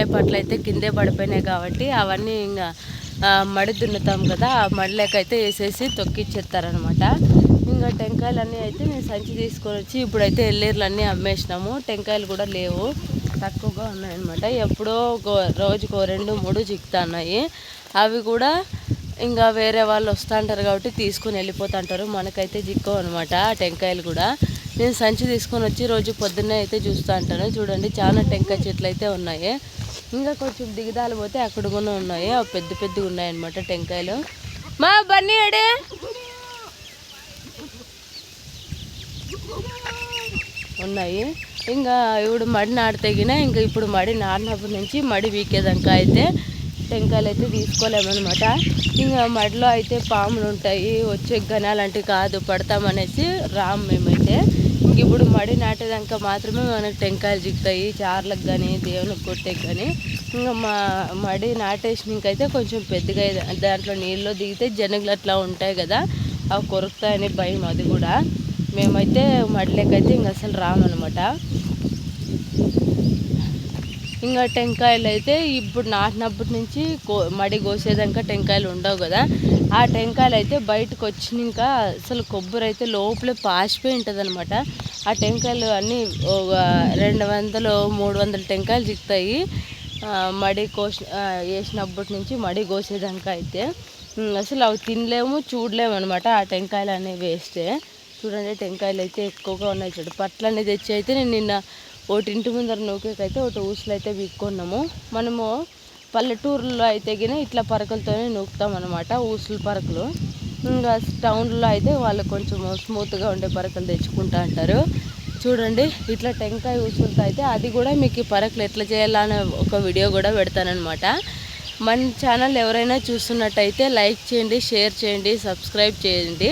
టెంకాయ పట్లు అయితే కిందే పడిపోయినాయి కాబట్టి అవన్నీ ఇంకా మడి దున్నుతాం కదా ఆ మడిలోకైతే వేసేసి తొక్కిచ్చేస్తారనమాట ఇంకా టెంకాయలు అయితే నేను సంచి తీసుకొని వచ్చి ఇప్పుడైతే ఎల్లీర్లన్నీ అన్నీ అమ్మేసినాము. టెంకాయలు కూడా లేవు తక్కువగా ఉన్నాయన్నమాట. ఎప్పుడో గో- రోజుకో రెండు మూడు చిక్కుతున్నాయి. అవి కూడా ఇంకా వేరే వాళ్ళు వస్తూ ఉంటారు కాబట్టి తీసుకొని వెళ్ళిపోతుంటారు. మనకైతే జిక్కు అనమాట ఆ టెంకాయలు కూడా. నేను సంచి తీసుకొని వచ్చి రోజు పొద్దున్నే అయితే చూస్తూ ఉంటాను చూడండి చాలా టెంకాయ చెట్లు అయితే ఉన్నాయి. ఇంకా కొంచెం దిగదాలు పోతే అక్కడ కూడా ఉన్నాయి. అవి పెద్ద పెద్దగా ఉన్నాయన్నమాట టెంకాయలు. మా బన్నీ అడే ఉన్నాయి. ఇంకా ఇప్పుడు మడి నాటితేగిన ఇంకా ఇప్పుడు మడి నాటినప్పటి నుంచి మడి వీకేదాకా అయితే టెంకాయలు అయితే తీసుకోలేమన్నమాట. ఇంకా మడిలో అయితే పాములు ఉంటాయి వచ్చే గనాలంటే కాదు పడతామనేసి రాము మేమైతే ఇప్పుడు మడి నాటేదాకా మాత్రమే మనకు టెంకాయలు చిక్కుతాయి చార్లకు కానీ దేవునికి కొట్టేకి కానీ ఇంకా మా మడి నాటేసినకైతే కొంచెం పెద్దగా దాంట్లో నీళ్ళు దిగితే జనుగులు అట్లా ఉంటాయి కదా అవి కొరుకుతాయని భయం అది కూడా. మేమైతే మడిలోకైతే ఇంక అసలు రామన్నమాట ఇంకా టెంకాయలు అయితే ఇప్పుడు నాటినప్పటి నుంచి కో మడి కోసేదాకా టెంకాయలు ఉండవు కదా. ఆ టెంకాయలు అయితే బయటకు వచ్చినాక అసలు కొబ్బరి అయితే లోపలే పాసిపోయి ఉంటుంది అనమాట ఆ టెంకాయలు అన్నీ ఒక రెండు వందలు మూడు వందల టెంకాయలు చిక్తాయి మడి కోసి వేసినప్పటి నుంచి మడి కోసేదాకా అయితే. అసలు అవి తినలేము చూడలేము అనమాట ఆ టెంకాయలు అనేవి వేస్తే. చూడండి టెంకాయలు అయితే ఎక్కువగా ఉన్నాయి చూడు. పట్లన్నీ తెచ్చి అయితే నేను నిన్న ఒకటి ఇంటి ముందర నూకేకైతే ఒకటి ఊసులు అయితే విక్కున్నాము. మనము పల్లెటూరులో అయితే గిన ఇట్లా పరకలతోనే నూకుతాం అనమాట ఊసులు పరకలు. ఇంకా టౌన్లో అయితే వాళ్ళు కొంచెం స్మూత్గా ఉండే పరకలు తెచ్చుకుంటా అంటారు. చూడండి ఇట్లా టెంకాయ ఊసులతో అయితే అది కూడా మీకు ఈ పరకలు ఎట్లా చేయాలనే ఒక వీడియో కూడా పెడతానమాట మన ఛానల్ ఎవరైనా చూస్తున్నట్టయితే లైక్ చేయండి షేర్ చేయండి సబ్స్క్రైబ్ చేయండి.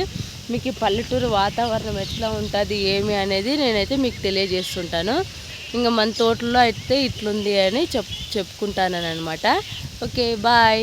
మీకు ఈ పల్లెటూరు వాతావరణం ఎట్లా ఉంటుంది ఏమి అనేది నేనైతే మీకు తెలియజేస్తుంటాను. ఇంకా మన తోటలో అయితే ఇట్లుంది అని చెప్ చెప్పుకుంటానని అనమాట ఓకే బాయ్.